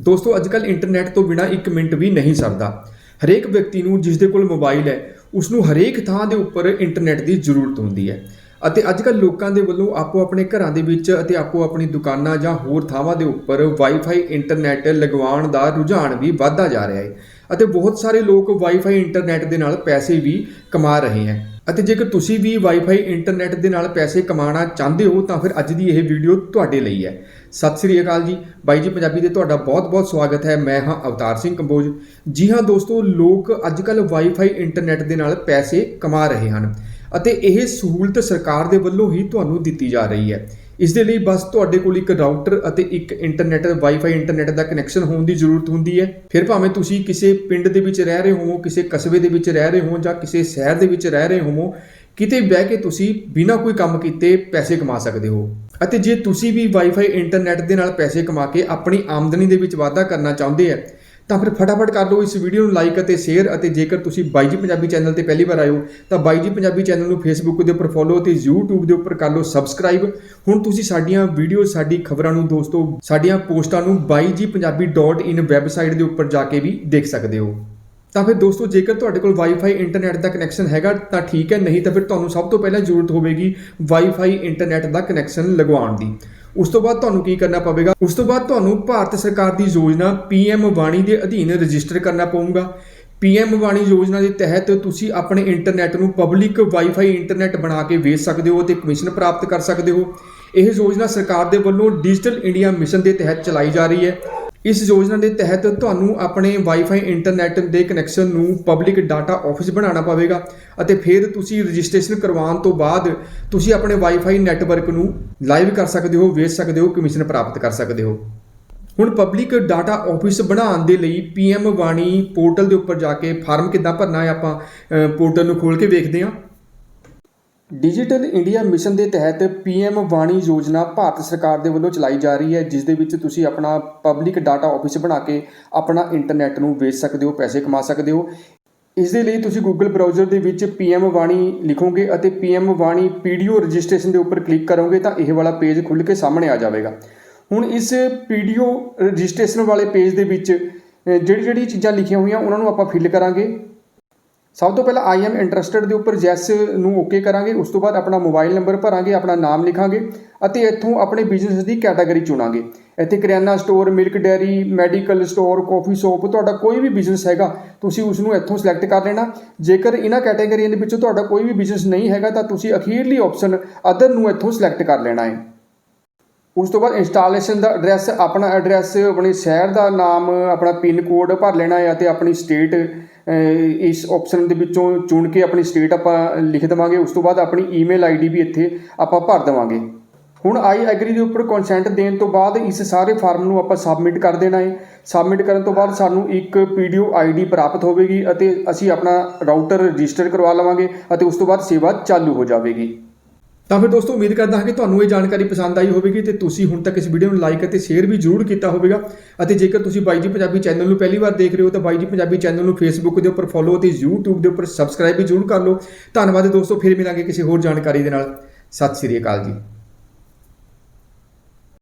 ਦੋਸਤੋ ਅੱਜਕੱਲ ਇੰਟਰਨੈਟ ਤੋਂ ਬਿਨਾ 1 ਮਿੰਟ ਵੀ ਨਹੀਂ ਸਰਦਾ। ਹਰੇਕ ਵਿਅਕਤੀ ਨੂੰ ਜਿਸ ਦੇ ਕੋਲ ਮੋਬਾਈਲ ਹੈ ਉਸ ਨੂੰ ਹਰੇਕ ਥਾਂ ਦੇ ਉੱਪਰ ਇੰਟਰਨੈਟ ਦੀ ਜ਼ਰੂਰਤ ਹੁੰਦੀ ਹੈ। ਅਤੇ ਅੱਜਕੱਲ ਲੋਕਾਂ ਦੇ ਵੱਲੋਂ ਆਪੋ ਆਪਣੇ ਘਰਾਂ ਦੇ ਵਿੱਚ ਅਤੇ ਆਪੋ ਆਪਣੀ ਦੁਕਾਨਾਂ ਜਾਂ ਹੋਰ ਥਾਵਾਂ ਦੇ ਉੱਪਰ ਵਾਈਫਾਈ ਇੰਟਰਨੈਟ ਲਗਵਾਉਣ ਦਾ ਰੁਝਾਨ ਵੀ ਵੱਧਦਾ ਜਾ ਰਿਹਾ ਹੈ। ਅਤੇ ਬਹੁਤ ਸਾਰੇ ਲੋਕ ਵਾਈਫਾਈ ਇੰਟਰਨੈਟ ਦੇ ਨਾਲ ਪੈਸੇ ਵੀ ਕਮਾ ਰਹੇ ਹਨ ਅਤੇ ਜੇਕਰ ਤੁਸੀਂ ਵੀ ਵਾਈਫਾਈ ਇੰਟਰਨੈਟ ਦੇ ਨਾਲ ਪੈਸੇ ਕਮਾਉਣਾ ਚਾਹੁੰਦੇ ਹੋ, ਤਾਂ ਫਿਰ ਅੱਜ ਦੀ ਇਹ ਵੀਡੀਓ ਤੁਹਾਡੇ ਲਈ ਹੈ। ਸਤਿ ਸ੍ਰੀ ਅਕਾਲ ਜੀ। ਬਾਈ ਜੀ, ਪੰਜਾਬੀ ਦੇ ਤੁਹਾਡਾ ਬਹੁਤ-ਬਹੁਤ ਸਵਾਗਤ ਹੈ। ਮੈਂ ਹਾਂ ਅਵਤਾਰ ਸਿੰਘ ਕੰਬੋਜ। ਜੀ ਹਾਂ ਦੋਸਤੋ, ਲੋਕ ਅੱਜਕੱਲ ਵਾਈਫਾਈ ਇੰਟਰਨੈਟ ਦੇ ਨਾਲ ਪੈਸੇ ਕਮਾ ਰਹੇ ਹਨ ਅਤੇ ਇਹ ਸਹੂਲਤ ਸਰਕਾਰ ਦੇ ਵੱਲੋਂ ਹੀ ਤੁਹਾਨੂੰ ਦਿੱਤੀ ਜਾ ਰਹੀ ਹੈ। ਇਸ ਦੇ ਲਈ ਬਸ ਤੁਹਾਡੇ ਕੋਲ ਇੱਕ ਰਾਊਟਰ ਅਤੇ ਇੱਕ ਇੰਟਰਨੈਟ ਵਾਈਫਾਈ ਇੰਟਰਨੈਟ ਦਾ ਕਨੈਕਸ਼ਨ ਹੋਣ ਦੀ ਜ਼ਰੂਰਤ ਹੁੰਦੀ ਹੈ। ਫਿਰ ਭਾਵੇਂ ਤੁਸੀਂ ਕਿਸੇ ਪਿੰਡ ਦੇ ਵਿੱਚ ਰਹਿ ਰਹੇ ਹੋ ਕਿਸੇ ਕਸਬੇ ਦੇ ਵਿੱਚ ਰਹਿ ਰਹੇ ਹੋ ਜਾਂ ਕਿਸੇ ਸ਼ਹਿਰ ਦੇ ਵਿੱਚ ਰਹਿ ਰਹੇ ਹੋ ਕਿਤੇ ਬਹਿ ਕੇ ਤੁਸੀਂ ਬਿਨਾਂ ਕੋਈ ਕੰਮ ਕੀਤੇ ਪੈਸੇ ਕਮਾ ਸਕਦੇ ਹੋ। ਅਤੇ ਜੇ ਤੁਸੀਂ ਵੀ ਵਾਈਫਾਈ ਇੰਟਰਨੈਟ ਦੇ ਨਾਲ ਪੈਸੇ ਕਮਾ ਕੇ ਆਪਣੀ ਆਮਦਨੀ ਦੇ ਵਿੱਚ ਵਾਧਾ ਕਰਨਾ ਚਾਹੁੰਦੇ ਆ ਤਾਂ ਫਿਰ ਫਟਾਫਟ ਕਰ ਲਓ ਇਸ ਵੀਡੀਓ ਨੂੰ ਲਾਈਕ ਅਤੇ ਸ਼ੇਅਰ ਅਤੇ ਜੇਕਰ ਤੁਸੀਂ ਬਾਈ ਜੀ ਪੰਜਾਬੀ ਚੈਨਲ ਤੇ ਪਹਿਲੀ ਵਾਰ ਆਏ ਹੋ, ਤਾਂ ਬਾਈ ਜੀ ਪੰਜਾਬੀ ਚੈਨਲ ਨੂੰ ਫੇਸਬੁੱਕ ਦੇ ਉੱਪਰ ਫੋਲੋ ਅਤੇ YouTube ਦੇ ਉੱਪਰ ਕਰ ਲਓ ਸਬਸਕ੍ਰਾਈਬ ਹੁਣ ਤੁਸੀਂ ਸਾਡੀਆਂ ਵੀਡੀਓ ਸਾਡੀ ਖਬਰਾਂ ਨੂੰ ਦੋਸਤੋ, ਸਾਡੀਆਂ ਪੋਸਟਾਂ ਨੂੰ baijipunjabi.in ਵੈਬਸਾਈਟ ਦੇ ਉੱਪਰ ਜਾ ਕੇ ਵੀ ਦੇਖ ਸਕਦੇ ਹੋ। ਤਾਂ ਫਿਰ ਦੋਸਤੋ, ਜੇਕਰ ਤੁਹਾਡੇ ਕੋਲ ਵਾਈਫਾਈ ਇੰਟਰਨੈਟ ਦਾ ਕਨੈਕਸ਼ਨ ਹੈਗਾ, ਤਾਂ ਠੀਕ ਹੈ, ਨਹੀਂ ਤਾਂ ਫਿਰ ਤੁਹਾਨੂੰ ਸਭ ਤੋਂ ਪਹਿਲਾਂ ਜ਼ਰੂਰਤ ਹੋਵੇਗੀ ਵਾਈਫਾਈ ਇੰਟਰਨੈਟ ਦਾ ਕਨੈਕਸ਼ਨ ਲਗਵਾਉਣ ਦੀ। ਉਸ ਤੋਂ ਬਾਅਦ ਤੁਹਾਨੂੰ ਕੀ ਕਰਨਾ ਪਵੇਗਾ? ਉਸ ਤੋਂ ਬਾਅਦ ਤੁਹਾਨੂੰ ਭਾਰਤ ਸਰਕਾਰ ਦੀ ਯੋਜਨਾ ਪੀਐਮ ਵਾਣੀ ਦੇ ਅਧੀਨ ਰਜਿਸਟਰ ਕਰਨਾ ਪਊਗਾ। ਪੀਐਮ ਵਾਣੀ ਯੋਜਨਾ ਦੇ ਤਹਿਤ ਤੁਸੀਂ ਆਪਣੇ ਇੰਟਰਨੈਟ ਨੂੰ ਪਬਲਿਕ ਵਾਈਫਾਈ ਇੰਟਰਨੈਟ ਬਣਾ ਕੇ ਵੇਚ ਸਕਦੇ ਹੋ ਤੇ ਕਮਿਸ਼ਨ ਪ੍ਰਾਪਤ ਕਰ ਸਕਦੇ ਹੋ। ਇਹ ਯੋਜਨਾ ਸਰਕਾਰ ਦੇ ਵੱਲੋਂ ਡਿਜੀਟਲ ਇੰਡੀਆ ਮਿਸ਼ਨ ਦੇ ਤਹਿਤ ਚਲਾਈ ਜਾ ਰਹੀ ਹੈ। ਇਸ ਯੋਜਨਾ ਦੇ ਤਹਿਤ ਤੁਹਾਨੂੰ ਆਪਣੇ ਵਾਈਫਾਈ ਇੰਟਰਨੈਟ ਦੇ ਕਨੈਕਸ਼ਨ ਨੂੰ ਪਬਲਿਕ ਡਾਟਾ ਆਫਿਸ ਬਣਾਉਣਾ ਪਵੇਗਾ ਅਤੇ ਫਿਰ ਤੁਸੀਂ ਰਜਿਸਟ੍ਰੇਸ਼ਨ ਕਰਵਾਉਣ ਤੋਂ ਬਾਅਦ ਤੁਸੀਂ ਆਪਣੇ ਵਾਈਫਾਈ ਨੈਟਵਰਕ ਨੂੰ ਲਾਈਵ ਕਰ ਸਕਦੇ ਹੋ, ਵੇਚ ਸਕਦੇ ਹੋ ਕਮਿਸ਼ਨ ਪ੍ਰਾਪਤ ਕਰ ਸਕਦੇ ਹੋ। ਹੁਣ ਪਬਲਿਕ ਡਾਟਾ ਆਫਿਸ ਬਣਾਉਣ ਦੇ ਲਈ ਪੀਐਮ ਵਾਣੀ ਪੋਰਟਲ ਦੇ ਉੱਪਰ ਜਾ ਕੇ ਫਾਰਮ ਕਿੱਦਾਂ ਭਰਨਾ ਹੈ ਆਪਾਂ ਪੋਰਟਲ ਨੂੰ ਖੋਲ ਕੇ ਵੇਖਦੇ ਹਾਂ। ਡਿਜੀਟਲ ਇੰਡੀਆ ਮਿਸ਼ਨ ਦੇ ਤਹਿਤ ਪੀਐਮ ਵਾਣੀ ਯੋਜਨਾ ਭਾਰਤ ਸਰਕਾਰ ਦੇ ਵੱਲੋਂ ਚਲਾਈ ਜਾ ਰਹੀ ਹੈ ਜਿਸ ਦੇ ਵਿੱਚ ਤੁਸੀਂ ਆਪਣਾ ਪਬਲਿਕ ਡਾਟਾ ਆਫਿਸ ਬਣਾ ਕੇ ਆਪਣਾ ਇੰਟਰਨੈਟ ਨੂੰ ਵੇਚ ਸਕਦੇ ਹੋ, ਪੈਸੇ ਕਮਾ ਸਕਦੇ ਹੋ। ਇਸ ਦੇ ਲਈ ਤੁਸੀਂ Google ਬ੍ਰਾਊਜ਼ਰ ਦੇ ਵਿੱਚ ਪੀਐਮ ਵਾਣੀ ਲਿਖੋਗੇ ਅਤੇ ਪੀਐਮ ਵਾਣੀ ਪੀਡੀਓ ਰਜਿਸਟ੍ਰੇਸ਼ਨ ਦੇ ਉੱਪਰ ਕਲਿੱਕ ਕਰੋਗੇ ਤਾਂ ਇਹ ਵਾਲਾ ਪੇਜ ਖੁੱਲ੍ਹ ਕੇ ਸਾਹਮਣੇ ਆ ਜਾਵੇਗਾ। ਹੁਣ ਇਸ ਪੀਡੀਓ ਰਜਿਸਟ੍ਰੇਸ਼ਨ ਵਾਲੇ ਪੇਜ ਦੇ ਵਿੱਚ ਜਿਹੜੀ ਜਿਹੜੀ ਚੀਜ਼ਾਂ ਲਿਖੀਆਂ ਹੋਈਆਂ, ਉਹਨਾਂ ਨੂੰ ਆਪਾਂ ਫਿਲ ਕਰਾਂਗੇ। ਸਭ ਤੋਂ ਪਹਿਲਾਂ ਆਈ ਐਮ ਇੰਟਰਸਟਿਡ ਦੇ ਉੱਪਰ ਯੈਸ ਨੂੰ ਓਕੇ ਕਰਾਂਗੇ, ਉਸ ਤੋਂ ਬਾਅਦ ਆਪਣਾ ਮੋਬਾਈਲ ਨੰਬਰ ਭਰਾਂਗੇ, ਆਪਣਾ ਨਾਮ ਲਿਖਾਂਗੇ ਅਤੇ ਇੱਥੋਂ ਆਪਣੇ ਬਿਜ਼ਨਸ ਦੀ ਕੈਟਾਗਰੀ ਚੁਣਾਂਗੇ। ਇੱਥੇ ਕਰਿਆਨਾ store milk dairy medical store coffee shop ਤੁਹਾਡਾ ਕੋਈ ਵੀ ਬਿਜ਼ਨਸ ਹੈਗਾ, ਤੁਸੀਂ ਉਸ ਨੂੰ ਇੱਥੋਂ ਸਿਲੈਕਟ ਕਰ ਲੈਣਾ। ਜੇਕਰ ਇਹਨਾਂ ਕੈਟਾਗਰੀਆਂ ਦੇ ਵਿੱਚੋਂ ਤੁਹਾਡਾ ਕੋਈ ਵੀ ਬਿਜ਼ਨਸ ਨਹੀਂ ਹੈਗਾ, ਤਾਂ ਤੁਸੀਂ ਅਖੀਰਲੀ ਆਪਸ਼ਨ ਅਦਰ ਨੂੰ ਇੱਥੋਂ ਸਿਲੈਕਟ ਕਰ ਲੈਣਾ ਹੈ। ਉਸ ਤੋਂ ਬਾਅਦ ਇੰਸਟਾਲੇਸ਼ਨ ਦਾ ਐਡਰੈਸ ਆਪਣਾ ਐਡਰੈਸ ਆਪਣੇ ਸ਼ਹਿਰ ਦਾ ਨਾਮ, ਆਪਣਾ ਪਿਨ ਕੋਡ ਭਰ ਲੈਣਾ ਹੈ ਅਤੇ ਆਪਣੀ ਸਟੇਟ ਇਸ ਆਪਸ਼ਨ ਦੇ ਵਿੱਚੋਂ ਚੁਣ ਕੇ ਆਪਣੀ ਸਟੇਟ ਆਪਾਂ ਲਿਖ ਦੇਵਾਂਗੇ। ਉਸ ਤੋਂ ਬਾਅਦ ਆਪਣੀ ਈਮੇਲ ਆਈਡੀ ਵੀ ਇੱਥੇ ਆਪਾਂ ਭਰ ਦੇਵਾਂਗੇ। ਹੁਣ ਆਈ ਐਗਰੀ ਦੇ ਉੱਪਰ ਕੰਸੈਂਟ ਦੇਣ ਤੋਂ ਬਾਅਦ ਇਸ ਸਾਰੇ ਫਾਰਮ ਨੂੰ ਆਪਾਂ ਸਬਮਿਟ ਕਰ ਦੇਣਾ ਹੈ ਸਬਮਿਟ ਕਰਨ ਤੋਂ ਬਾਅਦ ਸਾਨੂੰ ਇੱਕ ਪੀਡੀਓ ਆਈਡੀ ਪ੍ਰਾਪਤ ਹੋਵੇਗੀ ਅਤੇ ਅਸੀਂ ਆਪਣਾ ਰਾਊਟਰ ਰਜਿਸਟਰ ਕਰਵਾ ਲਵਾਂਗੇ ਅਤੇ ਉਸ ਤੋਂ ਬਾਅਦ ਸੇਵਾ ਚਾਲੂ ਹੋ ਜਾਵੇਗੀ। ਤਾਂ ਫਿਰ ਦੋਸਤੋ, ਉਮੀਦ ਕਰਦਾ ਹਾਂ ਕਿ ਤੁਹਾਨੂੰ ਇਹ ਜਾਣਕਾਰੀ ਪਸੰਦ ਆਈ ਹੋਵੇਗੀ ਤੇ ਤੁਸੀਂ ਹੁਣ ਤੱਕ ਇਸ ਵੀਡੀਓ ਨੂੰ ਲਾਈਕ ਅਤੇ ਸ਼ੇਅਰ ਵੀ ਜ਼ਰੂਰ ਕੀਤਾ ਹੋਵੇਗਾ। ਅਤੇ ਜੇਕਰ ਤੁਸੀਂ ਬਾਈ ਜੀ ਪੰਜਾਬੀ ਚੈਨਲ ਨੂੰ ਪਹਿਲੀ ਵਾਰ ਦੇਖ ਰਹੇ ਹੋ ਤਾਂ ਬਾਈ ਜੀ ਪੰਜਾਬੀ ਚੈਨਲ ਨੂੰ ਫੇਸਬੁੱਕ ਦੇ ਉੱਪਰ ਫੋਲੋ ਅਤੇ YouTube ਦੇ ਉੱਪਰ ਸਬਸਕ੍ਰਾਈਬ ਵੀ ਜ਼ਰੂਰ ਕਰ ਲਓ। ਧੰਨਵਾਦ ਦੋਸਤੋ, ਫਿਰ ਮਿਲਾਂਗੇ ਕਿਸੇ ਹੋਰ ਜਾਣਕਾਰੀ ਦੇ ਨਾਲ। ਸਤਿ ਸ਼੍ਰੀ ਅਕਾਲ ਜੀ।